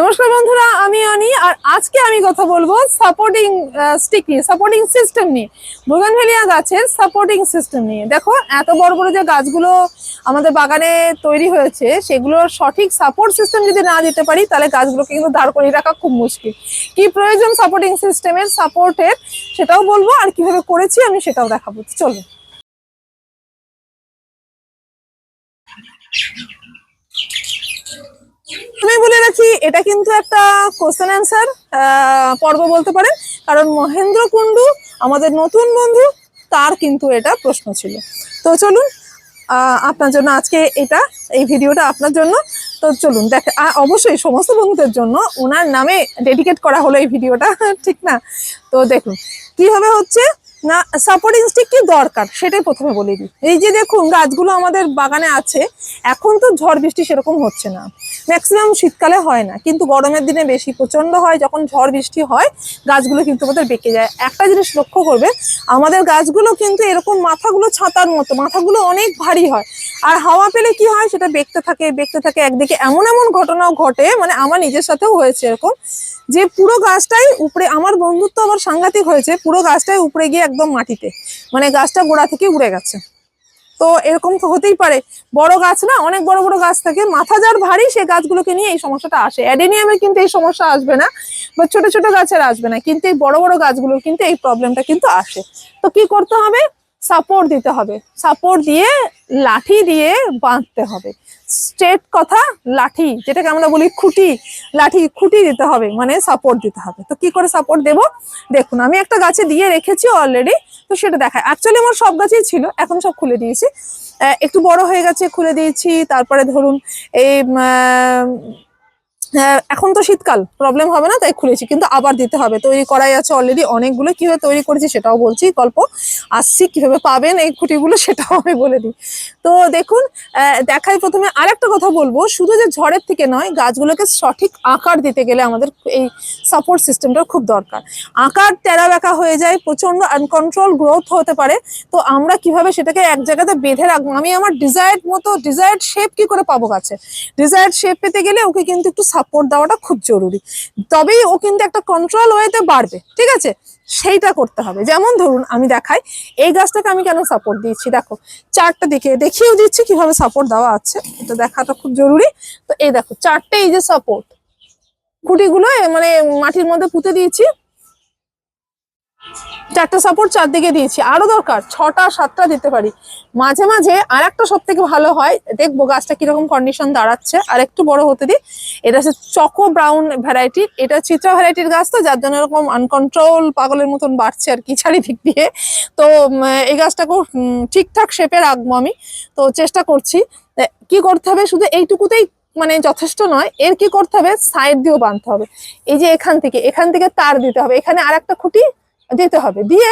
নমস্কার বন্ধুরা, আমি অনি আর আজকে আমি কথা বলব সাপোর্টিং স্টিক নিয়ে সাপোর্টিং সিস্টেম নিয়ে। বুগানভেলিয়া গাছের সাপোর্টিং সিস্টেম নিয়ে। দেখো, এত বড় বড় যে গাছগুলো আমাদের বাগানে তৈরি হয়েছে, সেগুলোর সঠিক সাপোর্ট সিস্টেম যদি না দিতে পারি, তাহলে গাছগুলোকে কিন্তু দাঁড় করিয়ে রাখা খুব মুশকিল। কি প্রয়োজন সাপোর্টিং সিস্টেমের সাপোর্টের সেটাও বলব, আর কীভাবে করেছি আমি সেটাও দেখাবো। চলুন। আমি বলে রাখি, এটা কিন্তু একটা কোশ্চেন অ্যান্সার পর্ব বলতে পারেন। কারণ মহেন্দ্র কুণ্ডু, আমাদের নতুন বন্ধু, তার কিন্তু এটা প্রশ্ন ছিল। তো চলুন আপনার জন্য আজকে এটা, এই ভিডিওটা আপনার জন্য। তো চলুন, দেখ অবশ্যই সমস্ত বন্ধুদের জন্য ওনার নামে ডেডিকেট করা হলো এই ভিডিওটা, ঠিক না? তো দেখুন, কীভাবে হচ্ছে না সাপোর্টিং স্টিক কি দরকার? সেটাই প্রথমে বলে দিই। এই যে দেখুন, গাছগুলো আমাদের বাগানে আছে, এখন তো ঝড় বৃষ্টি সেরকম হচ্ছে না। ম্যাক্সিমাম শীতকালে হয় না, কিন্তু গরমের দিনে বেশি প্রচণ্ড হয়, যখন ঝড় বৃষ্টি হয়, গাছগুলো কিন্তু আমাদের বেঁকে যায়। একটা জিনিস লক্ষ্য করবে আমাদের গাছগুলো কিন্তু এরকম মাথাগুলো ছাতার মতো, মাথাগুলো অনেক ভারী হয়। আর হাওয়া পেলে কি হয়, সেটা বেঁকতে থাকে বেঁকতে থাকে একদিকে। এমন এমন ঘটনাও ঘটে মানে আমার নিজের সাথেও হয়েছে এরকম, যে পুরো গাছটাই উপরে আমার বন্ধুত্ব আবার সাংঘাতিক হয়েছে, পুরো গাছটাই উপরে গিয়ে একদম মাটিতে। মানে গাছটা গোড়া থেকে উড়ে গেছে। তো এরকম তো হতেই পারে। বড় গাছ না, অনেক বড় বড় গাছ থাকে। মাথা যার ভারী, সে গাছগুলোকে নিয়ে এই সমস্যাটা আসে। অ্যাডেনিয়ামে কিন্তু এই সমস্যা আসবে না, বা ছোট ছোট গাছের আসবে না। কিন্তু এই বড় বড় গাছগুলোর কিন্তু এই প্রবলেমটা কিন্তু আসে। তো কি করতে হবে? সাপোর্ট দিতে হবে। সাপোর্ট দিয়ে লাঠি দিয়ে বাঁধতে হবে। স্ট্রেট কথা, লাঠি, যেটাকে আমরা বলি খুঁটি, লাঠি, খুঁটি দিতে হবে মানে সাপোর্ট দিতে হবে। তো কি করে সাপোর্ট দেব? দেখুন, আমি একটা গাছে দিয়ে রেখেছি অলরেডি তো সেটা দেখায়। অ্যাকচুয়ালি আমার সব গাছেই ছিল, এখন সব খুলে দিয়েছি। একটু বড় হয়ে গেছে, খুলে দিয়েছি, তারপরে ধরুন এই এখন তো শীতকাল প্রবলেম হবে না, তাই খুলেছি, কিন্তু আবার দিতে হবে। তৈরি করাই আছে অলরেডি অনেকগুলো, কীভাবে তৈরি করেছি সেটাও বলছি, গল্প আসছি, কীভাবে পাবেন এই খুঁটিগুলো সেটাও আমি বলে দিই। তো দেখুন দেখাই প্রথমে আরেকটা কথা বলব, শুধু যে ঝড়ের থেকে নয়, গাছগুলোকে সঠিক আকার দিতে গেলে আমাদের এই সাপোর্ট সিস্টেমটা খুব দরকার। আকার টেরা বেঁকা হয়ে যায় প্রচণ্ড আনকন্ট্রোল গ্রোথ হতে পারে, তো আমরা কীভাবে সেটাকে এক জায়গাতে বেঁধে রাখব? আমি আমার ডিজায়ার্ড মতো ডিজায়ার্ড শেপ কি করে পাবো গাছে? ডিজায়ার্ড শেপ পেতে গেলে ওকে কিন্তু একটু সাপোর্ট দেওয়াটা খুব জরুরি। তবেই ও কিন্তু একটা কন্ট্রোল ওয়েতে বাড়বে ঠিক আছে? সেইটা করতে হবে। যেমন ধরুন, আমি দেখাই, এই গাছটাকে আমি কেন সাপোর্ট দিয়েছি? দেখো, চারটা দিকে দেখিয়েও দিচ্ছি কীভাবে সাপোর্ট দেওয়া আছে। এটা দেখাটা খুব জরুরি। তো এই দেখো, চারটে এই যে সাপোর্ট খুঁটিগুলো মানে মাটির মধ্যে পুঁতে দিয়েছি। চারটা সাপোর্ট চারদিকে দিয়েছি। আরও দরকার, ছটা, সাতটা দিতে পারি। মাঝে মাঝে আর একটা সব থেকে ভালো হয়, দেখব গাছটা কীরকম কন্ডিশন দাঁড়াচ্ছে। আর একটু বড় হতে দিই, এটা হচ্ছে চকো ব্রাউন ভ্যারাইটির এটা চিত্রা ভ্যারাইটির গাছ তো, যার জন্য এরকম আনকন্ট্রোল পাগলের মতন বাড়ছে আর কি চারিদিক দিয়ে। তো এই গাছটাকেও ঠিকঠাক শেপে রাখব আমি। তো চেষ্টা করছি। কি করতে হবে? শুধু এইটুকুতেই মানে যথেষ্ট নয়, এর কি করতে হবে? সাইড দিয়েও বাঁধতে হবে। এই যে এখান থেকে এখান থেকে তার দিতে হবে। এখানে আর একটা খুঁটি দিতে হবে। দিয়ে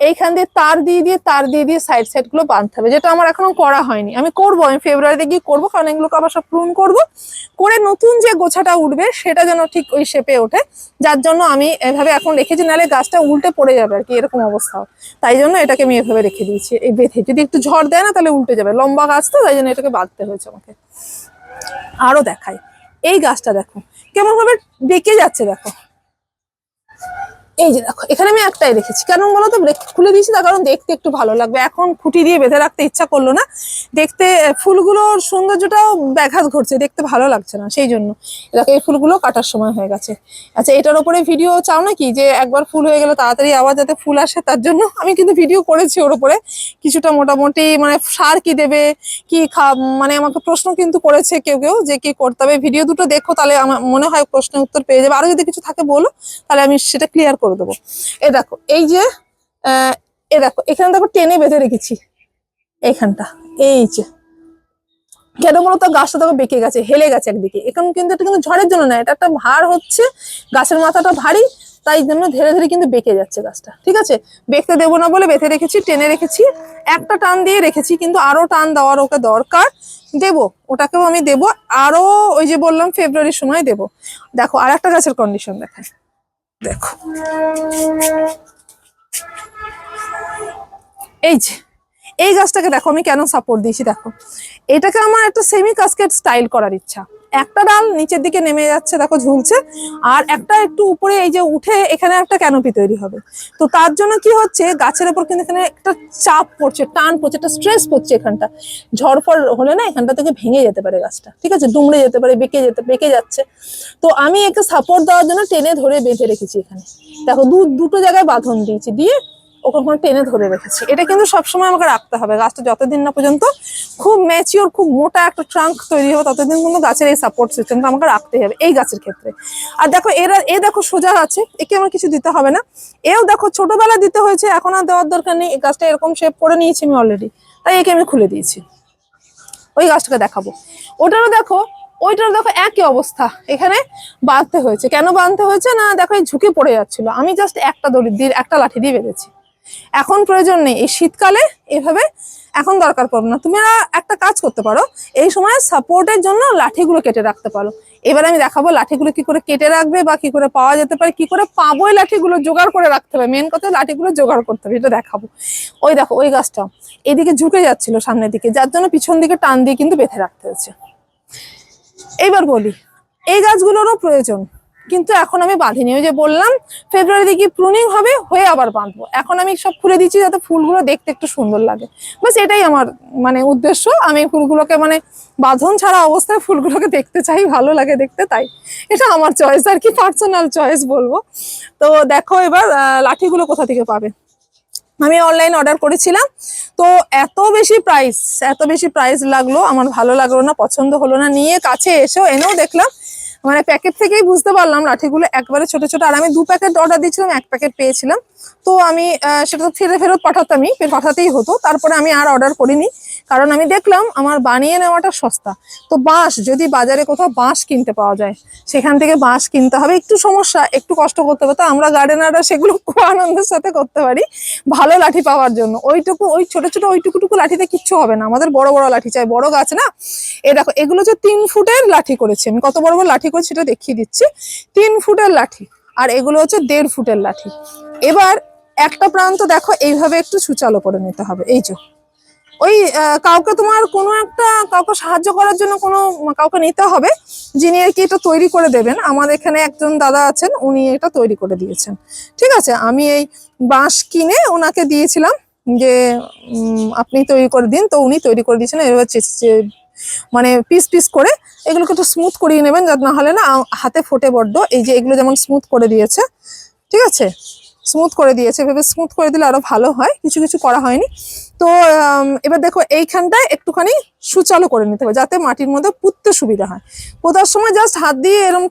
এইখান দিয়ে তার দিয়ে দিয়ে তার দিয়ে দিয়ে সাইড সাইডগুলো বাঁধতে হবে, যেটা আমার এখনও করা হয়নি। আমি করব, আমি ফেব্রুয়ারিতে গিয়ে করব, কারণ এগুলোকে আবার সব প্রুন করব। করে নতুন যে গোছাটা উঠবে, সেটা যেন ঠিক ওই শেপে ওঠে। যার জন্য আমি এভাবে এখন রেখেছি, নাহলে গাছটা উল্টে পড়ে যাবে আর কি, এরকম অবস্থা। তাই জন্য এটাকে আমি এভাবে রেখে দিয়েছি। এই বেঁধে, যদি একটু ঝড় দেয় না, তাহলে উল্টে যাবে। লম্বা গাছ তো, তাই জন্য এটাকে বাঁধতে হয়েছে আমাকে। আরও দেখাই। এই গাছটা দেখো কেমন ভাবে বেঁকে যাচ্ছে দেখো। এই যে দেখো, এখানে আমি একটাই রেখেছি। কেন বলো তো খুলে দিয়েছি তার কারণ দেখতে একটু ভালো লাগবে। এখন খুঁটি দিয়ে বেঁধে রাখতে ইচ্ছা করল না। দেখতে ফুলগুলোর সৌন্দর্যটাও ব্যাঘাত ঘটছে, দেখতে ভালো লাগছে না, সেই জন্য। দেখো, এই ফুলগুলো কাটার সময় হয়ে গেছে। আচ্ছা এটার ওপরে ভিডিও চাও নাকি? যে একবার ফুল হয়ে গেলে তাড়াতাড়ি আবার যাতে ফুল আসে, তার জন্য আমি কিন্তু ভিডিও করেছি ওর উপরে কিছুটা মোটামুটি মানে সার কি দেবে, কি খা মানে আমাকে প্রশ্ন কিন্তু করেছে কেউ কেউ যে কি করতে হবে। ভিডিও দুটো দেখো, তাহলে আমার মনে হয় প্রশ্নের উত্তর পেয়ে যাবে। আরও যদি কিছু থাকে বলো, তাহলে আমি সেটা ক্লিয়ার করে দেবো। এ দেখো, এই যে, এ দেখো, এখানে দেখো টেনে বেঁধে রেখেছি। এইখানটা, এই যে। কেন বলতো গাছটা দেখো বেঁকে গেছে, হেলে গেছে একদিকে। এখন কিন্তু এটা কিন্তু ঝড়ের জন্য না, এটা একটা ভার হচ্ছে, গাছের মাথাটা ভারী, তাই জন্য ধীরে ধীরে কিন্তু বেঁকে যাচ্ছে গাছটা, ঠিক আছে? বেঁকতে দেবো না বলে বেঁধে রেখেছি, টেনে রেখেছি, একটা টান দিয়ে রেখেছি, কিন্তু আরও টান দেওয়ার ওকে দরকার। দেবো, ওটাকেও আমি দেবো, আরও ওই যে বললাম, ফেব্রুয়ারির সময় দেবো। দেখো আর একটা গাছের কন্ডিশন দেখায় দেখো। এই যে, এই গাছটাকে দেখো, আমি কেন সাপোর্ট দিয়েছি দেখো। এটাকে আমার একটা সেমি কাস্কেট স্টাইল করার ইচ্ছা। একটা ডাল নিচের দিকে নেমে যাচ্ছে, দেখো ঝুলছে। আর একটা একটু উপরে, এই যে উঠে এখানে একটা ক্যানোপি তৈরি হবে। তো তার জন্য কি হচ্ছে, গাছের উপর কিন্তু এখানে একটা চাপ পড়ছে, টান পড়ছে, একটা স্ট্রেস পড়ছে এখানটা। ঝড় ফড় হলে না এখানটা থেকে ভেঙে যেতে পারে গাছটা, ঠিক আছে? দুমড়ে যেতে পারে, বেঁকে যেতে, বেঁকে যাচ্ছে। তো আমি একে সাপোর্ট দেওয়ার জন্য টেনে ধরে বেঁধে রেখেছি এখানে। দেখো, দু, দুটো জায়গায় বাঁধন দিয়েছি। দিয়ে ওখানে টেনে ধরে রেখেছি। এটা কিন্তু সবসময় আমাকে রাখতে হবে। গাছটা যতদিন না পর্যন্ত খুব ম্যাচিওর খুব মোটা একটা ট্রাঙ্ক তৈরি হবে, ততদিন কিন্তু গাছের এই সাপোর্ট সিস্টেমটা আমাকে রাখতে হবে এই গাছের ক্ষেত্রে। আর দেখো, এরা, এ দেখো সোজা আছে, একে আমার কিছু দিতে হবে না। এও দেখো ছোটবেলা দিতে হয়েছে, এখন আর দেওয়ার দরকার নেই। এই গাছটা এরকম শেপ করে নিয়েছি আমি অলরেডি তাই একে আমি খুলে দিয়েছি। ওই গাছটাকে দেখাবো। ওটারও দেখো, ওইটারও দেখো একই অবস্থা। এখানে বাঁধতে হয়েছে। কেন বাঁধতে হয়েছে না, দেখো এই ঝুঁকে পড়ে যাচ্ছিল। আমি জাস্ট একটা দড়ি দিয়ে, একটা লাঠি দিয়ে বেঁধেছি। এখন প্রয়োজন নেই। এই শীতকালে এভাবে এখন দরকার পড়বে না। তুমি একটা কাজ করতে পারো। এই সময় সাপোর্টের জন্য লাঠিগুলো কেটে রাখতে পারো। এবার আমি দেখাবো লাঠিগুলো কি করে কেটে রাখবে বা কি করে পাওয়া যেতে পারে। কি করে পাবো লাঠিগুলো জোগাড় করে রাখতে হবে। মেন কথা লাঠিগুলো জোগাড় করতে হবে। এটা দেখাবো। ওই দেখো, ওই গাছটা এদিকে ঝুঁকে যাচ্ছিল সামনের দিকে, যার জন্য পিছন দিকে টান দিয়ে কিন্তু বেঁধে রাখতে হয়েছে এইবার বলি, এই গাছগুলোরও প্রয়োজন। কিন্তু এখন আমি বাঁধিনি ওই যে বললাম ফেব্রুয়ারি দিকে প্রুনিং হবে? হয়ে আবার বাঁধবো। এখন আমি সব খুলে দিচ্ছি যাতে ফুলগুলো দেখতে একটু সুন্দর লাগে। বাস এটাই আমার মানে উদ্দেশ্য। আমি ফুলগুলোকে মানে বাঁধন ছাড়া অবস্থায় ফুলগুলোকে দেখতে চাই, ভালো লাগে দেখতে, তাই। এটা আমার চয়েস আর কি পার্সোনাল চয়েস বলব। তো দেখো এবার লাঠিগুলো কোথা থেকে পাবে? আমি অনলাইন অর্ডার করেছিলাম। তো এত বেশি প্রাইস এত বেশি প্রাইস লাগল। আমার ভালো লাগল না, পছন্দ হলো না। নিয়ে কাছে এসেও এনেও দেখলাম। মানে প্যাকেট থেকেই বুঝতে পারলাম লাঠিগুলো একবারে ছোট ছোট। আর আমি দু প্যাকেট অর্ডার দিয়েছিলাম, এক প্যাকেট পেয়েছিলাম। তো আমি সেটা তো ফিরে ফেরত পাঠাতামই পাঠাতেই হতো। তারপরে আমি আর অর্ডার করিনি। কারণ আমি দেখলাম আমার বানিয়ে নেওয়াটা সস্তা। তো বাঁশ, যদি বাজারে কোথাও বাঁশ কিনতে পাওয়া যায়, সেখান থেকে বাঁশ কিনতে হবে। একটু সমস্যা, একটু কষ্ট করতে হবে। তো আমরা গার্ডেনাররা সেগুলো খুব আনন্দের সাথে করতে পারি, ভালো লাঠি পাওয়ার জন্য। ওইটুকু, ওই ছোট ছোট, ওইটুকুটুকু লাঠিতে কিচ্ছু হবে না। আমাদের বড় বড় লাঠি চাই, বড় গাছ না? এ দেখো, এগুলো হচ্ছে তিন ফুটের লাঠি করেছি। আমি কত বড় বড় লাঠি করেছি সেটা দেখিয়ে দিচ্ছি। তিন ফুটের লাঠি, আর এগুলো হচ্ছে দেড় ফুটের লাঠি। এবার একটা প্রান্ত দেখো, এইভাবে একটু সুচালো করে নিতে হবে। এই যে। ওই কাউকে তোমার কোনো একটা, কাউকে সাহায্য করার জন্য কোনো কাউকে নিতে হবে। যিনি আর কি এটা তৈরি করে দেবেন। আমার এখানে একজন দাদা আছেন, উনি এটা তৈরি করে দিয়েছেন। ঠিক আছে? আমি এই বাঁশ কিনে ওনাকে দিয়েছিলাম যে আপনি তৈরি করে দিন। তো উনি তৈরি করে দিয়েছেন। এবার মানে পিস পিস করে এগুলোকে একটু স্মুথ করিয়ে নেবেন, যাতে না হলে না হাতে ফোটে বড্ড। এই যে এগুলো যেমন স্মুথ করে দিয়েছে। ঠিক আছে? স্মুথ করে দিয়েছে। ভেবে স্মুথ করে দিলে আরও ভালো হয়। কিছু কিছু করা হয়নি। তো এবার দেখো এইখানটায় একটুখানি সুচালো করে নিতে হবে যাতে মাটির মধ্যে পুঁততে সুবিধা হয়। পোতার সময় জাস্ট হাত দিয়ে এরকম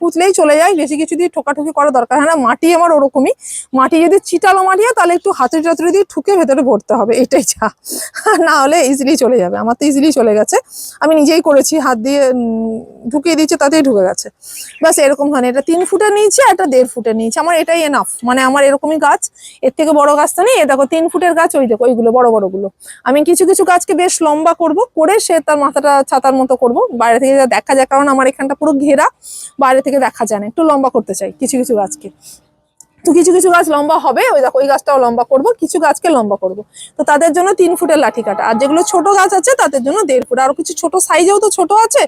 পুঁতলেই চলে যায়, বেশি কিছু দিয়ে ঠোকাঠুকি করা দরকার হয় না, মাটি আমার ওরকমই। মাটি যদি চিটালো মাটি হয়, তাহলে একটু হাতুড়ি টাতুড়ি দিয়ে ঠুকে ভেতরে ভরতে হবে, এটাই যা। না হলে ইজিলি চলে যাবে, আমার তো ইজিলি চলে গেছে। আমি নিজেই করেছি, হাত দিয়ে ঢুকিয়ে দিয়েছে, তাতেই ঢুকে গেছে। ব্যাস, এরকম হয় এটা তিন ফুটের নিয়েছি আর এটা দেড় ফুটের নিয়েছি, আমার এটাই এনাফ মানে আমার এরকমই গাছ, এর থেকে বড় গাছ তো নেই দেখো তিন ফুটের গাছ, ওই দেখো, ওইগুলো বড় বড়গুলো। আমি কিছু কিছু গাছকে বেশ লম্বা করব, করে সে তার মাথাটা ছাতার মতো করব। বাইরে থেকে দেখা যায়, কারণ আমার এখানটা পুরো ঘেরা, বাইরে থেকে দেখা যায় না। একটু লম্বা করতে চাই কিছু কিছু গাছকে। তো কিছু কিছু গাছ লম্বা হবে, ওই দেখো, ওই গাছটাও লম্বা করব, কিছু গাছকে লম্বা করব। তো তাদের জন্য তিন ফুটের লাঠি কাটা। আর যেগুলো ছোট গাছ আছে, তাদের জন্য দেড় ফুট। আর কিছু ছোট সাইজেও তো ছোট আছে,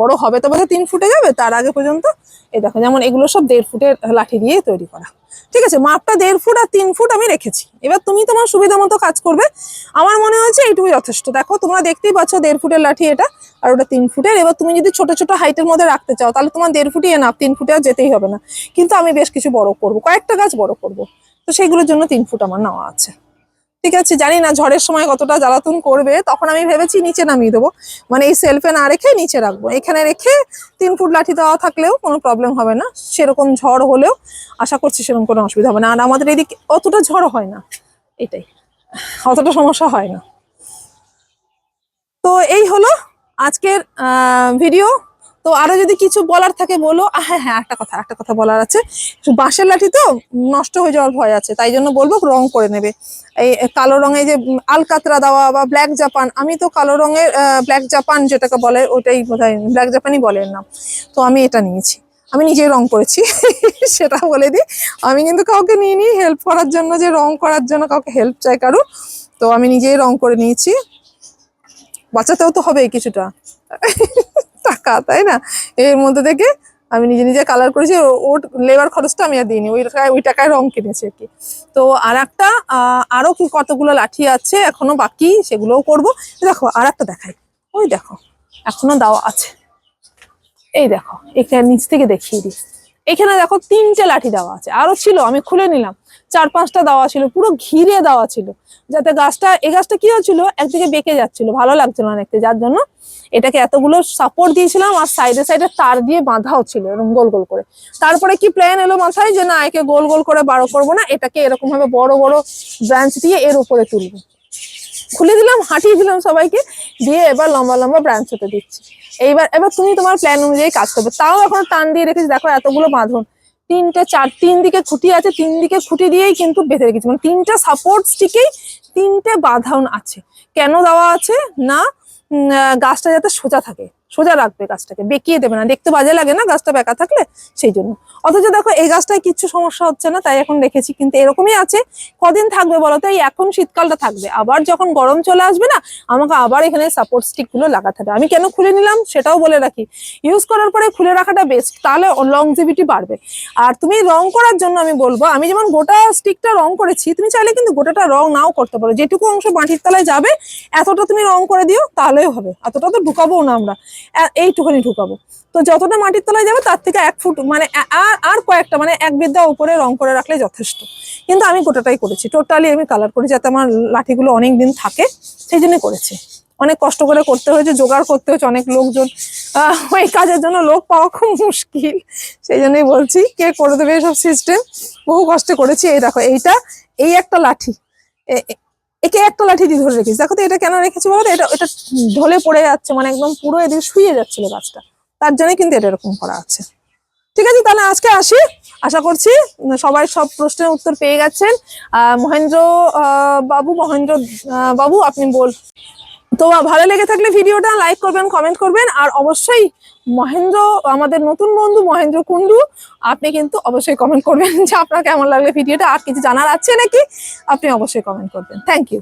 বড় হবে তো বোধহয় তিন ফুটে যাবে। তার আগে পর্যন্ত, এই দেখো, যেমন এগুলো সব দেড় ফুটের লাঠি দিয়ে তৈরি করা। ঠিক আছে, মাপটা দেড় ফুট আর তিন ফুট আমি রেখেছি। এবার তুমি তোমার সুবিধা মতো কাজ করবে। আমার মনে হয়েছে এইটুকু যথেষ্ট। দেখো, তোমরা দেখতেই পাচ্ছ দেড় ফুটের লাঠি এটা আর ওটা তিন ফুটের। এবার তুমি যদি ছোট ছোট হাইটের মধ্যে রাখতে চাও, তাহলে তোমার দেড় ফুটই এনাফ তিন ফুটে আর যেতেই হবে না। কিন্তু আমি বেশ কিছু বড় করব, কয়েকটা গাছ বড় করব। তো সেইগুলোর জন্য তিন ফুট আমার নেওয়া আছে। ঠিক আছে? জানি না ঝড়ের সময় কতটা জ্বালাতন করবে, তখন আমি ভেবেছি নিচে নামিয়ে দেবো। মানে এই সেলফে না রেখে নিচে রাখব। এখানে রেখে তিন ফুট লাঠি দেওয়া থাকলেও কোনো প্রবলেম হবে না। সেরকম ঝড় হলেও আশা করছি সেরকম কোনো অসুবিধা হবে না। আর আমাদের এদিকে অতটা ঝড় হয় না। এটাই। অতটা সমস্যা হয় না। তো এই হলো আজকের ভিডিও তো আরও যদি কিছু বলার থাকে বলো। হ্যাঁ হ্যাঁ একটা কথা একটা কথা বলার আছে। বাঁশের লাঠি তো নষ্ট হয়ে যাওয়ার ভয় আছে, তাই জন্য বলব রং করে নেবে। এই কালো রঙে যে আলকাতরা দেওয়া বা ব্ল্যাক জাপান, আমি তো কালো রঙের ব্ল্যাক জাপান যেটাকে বলে ওটাই বোধহয়, ব্ল্যাক জাপানই বলে এর নাম। তো আমি এটা নিয়েছি। আমি নিজেই রং করেছি, সেটা বলে দিই। আমি কিন্তু কাউকে নিয়ে নিই হেল্প করার জন্য যে রং করার জন্য কাউকে হেল্প চাই কারও তো আমি নিজেই রং করে নিয়েছি। বাঁচাতেও তো হবে কিছুটা। টাকা তাই না? এর মধ্যে থেকে আমি নিজে নিজে কালার করেছি ওর লেবার খরচটা আমি আর দিইনি ওই টাকায় ওই টাকায় রং কিনেছি আর কি। তো আর একটা আহ, আরও কি কতগুলো লাঠি আছে এখনও বাকি সেগুলোও করব। দেখো আর একটা দেখাই। ওই দেখো এখনও দাওয়া আছে। এই দেখো এখানে নিচ থেকে দেখিয়ে দিই। এখানে দেখো তিনটে লাঠি দেওয়া আছে। আরও ছিল, আমি খুলে নিলাম। চার পাঁচটা দেওয়া ছিল, পুরো ঘিরে দেওয়া ছিল। যাতে গাছটা, এই গাছটা কি হচ্ছিল একদিকে বেঁকে যাচ্ছিল, ভালো লাগছিল না দেখতে, যার জন্য এটাকে এতগুলো সাপোর্ট দিয়েছিলাম আর সাইডে সাইডে তার দিয়ে বাঁধাও ছিল এরকম গোল গোল করে। তারপরে কি প্ল্যান এলো মাথায়? যে না, একে গোল গোল করে বারো করব না, এটাকে এরকম ভাবে বড় বড় ব্রাঞ্চ দিয়ে এর উপরে তুলবো। খুলে দিলাম, হাঁটিয়ে দিলাম সবাইকে, দিয়ে এবার লম্বা লম্বা ব্রাঞ্চ হতে দিচ্ছি। এইবার, এবার তুমি তোমার প্ল্যান অনুযায়ী কাজ করবে। তাও এখন টান দিয়ে রেখেছি, দেখো এতগুলো বাঁধন। তিনটে, চার, তিন দিকে খুঁটি আছে, তিন দিকে খুঁটি দিয়েই কিন্তু বেঁধে রেখেছি। মানে তিনটা সাপোর্ট স্টিকেই তিনটে বাঁধন আছে। কেন দেওয়া আছে? না গাছটা যাতে সোজা থাকে। সোজা রাখবে গাছটাকে, বেঁকিয়ে দেবে না। দেখতে বাজে লাগে না গাছটা বেঁকা থাকলে? সেই জন্য। অথচ দেখো, এই গাছটায় কিচ্ছু সমস্যা হচ্ছে না, তাই এখন রেখেছি কিন্তু এরকমই আছে। কদিন থাকবে বলো এই এখন শীতকালটা থাকবে। আবার যখন গরম চলে আসবে না, আমাকে আবার এখানে সাপোর্ট স্টিকগুলো লাগাতে হবে। আমি কেন খুলে নিলাম? সেটাও বলে রাখি। ইউজ করার পরে খুলে রাখাটা বেস্ট তাহলে লংজিভিটি বাড়বে। আর তুমি রং করার জন্য আমি বলব, আমি যেমন গোটা স্টিকটা রং করেছি, তুমি চাইলে কিন্তু গোটাটা রং নাও করতে পারো। যেটুকু অংশ মাটির তলায় যাবে, এতটা তুমি রং করে দিও তাহলেও হবে। এতটা তো ঢুকাবো না আমরা। এইটুখানি ঢুকাবো। তো যতটা মাটির তলায় যাবে, তার থেকে এক ফুট মানে আর আর কয়েকটা মানে এক বিদ্যা উপরে রং করে রাখলে যথেষ্ট। কিন্তু আমি গোটাটাই করেছি। টোটালি আমি কালার করি যাতে আমার লাঠিগুলো অনেক দিন থাকে। সেই জন্য করেছি। অনেক কষ্ট করে করতে হয়েছে, জোগাড় করতে হয়েছে অনেক লোকজন। ওই কাজের জন্য লোক পাওয়া খুব মুশকিল। সেই জন্যই বলছি, কে করে দেবে এসব সিস্টেম বহু কষ্টে করেছি। এই দেখো, এইটা, এই একটা লাঠি। একে একটা লাঠি দিয়ে ধরে রেখেছি। দেখো তো এটা কেন রেখেছি বলো এটা এটা ঢলে পড়ে যাচ্ছে মানে একদম পুরো এদিকে শুয়ে যাচ্ছিল গাছটা। তার জন্য কিন্তু এটা এরকম করা আছে। ঠিক আছে তাহলে আজকে আসি। আশা করছি সবাই সব প্রশ্নের উত্তর পেয়ে গেছেন। আহ, মহেন্দ্র বাবু মহেন্দ্র বাবু আপনি বল তো ভালো লেগে থাকলে ভিডিওটা লাইক করবেন কমেন্ট করবেন, আর অবশ্যই মহেন্দ্র, আমাদের নতুন বন্ধু মহেন্দ্র কুন্ডু আপনি কিন্তু অবশ্যই কমেন্ট করবেন যে আপনার কেমন লাগলে ভিডিওটা, আর কিছু জানার আছে নাকি? আপনি অবশ্যই কমেন্ট করবেন। Thank you